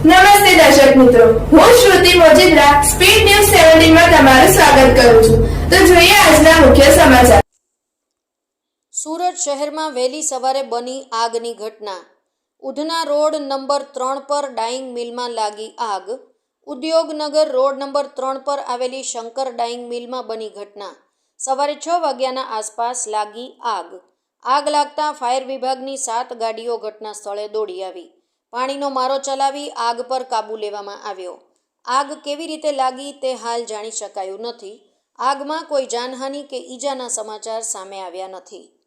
નમસ્તે દર્શક મિત્રો. હું શ્રુતિ મોજીદ્રા સ્પીડ ન્યૂઝ સેવન્ટીનમાં તમારું સ્વાગત કરું છું. તો જોઈએ આજના મુખ્ય સમાચાર. સુરત શહેરમાં વહેલી સવારે બની આગની ઘટના. ઉધના રોડ નંબર ત્રણ પર ડાઇંગ મિલમાં લાગી આગ. ઉદ્યોગનગર રોડ નંબર ત્રણ પર આવેલી શંકર ડાઇંગ મિલમાં બની ઘટના. સવારે છ વાગ્યાના આસપાસ લાગી આગ. આગ લાગતા ફાયર વિભાગની સાત ગાડીઓ ઘટના સ્થળે દોડી આવી. પાણીનો મારો ચલાવી આગ પર કાબૂ લેવામાં આવ્યો. આગ કેવી રીતે લાગી તે હાલ જાણી શકાયું નથી. આગમાં કોઈ જાનહાનિ કે ઈજાના સમાચાર સામે આવ્યા નથી.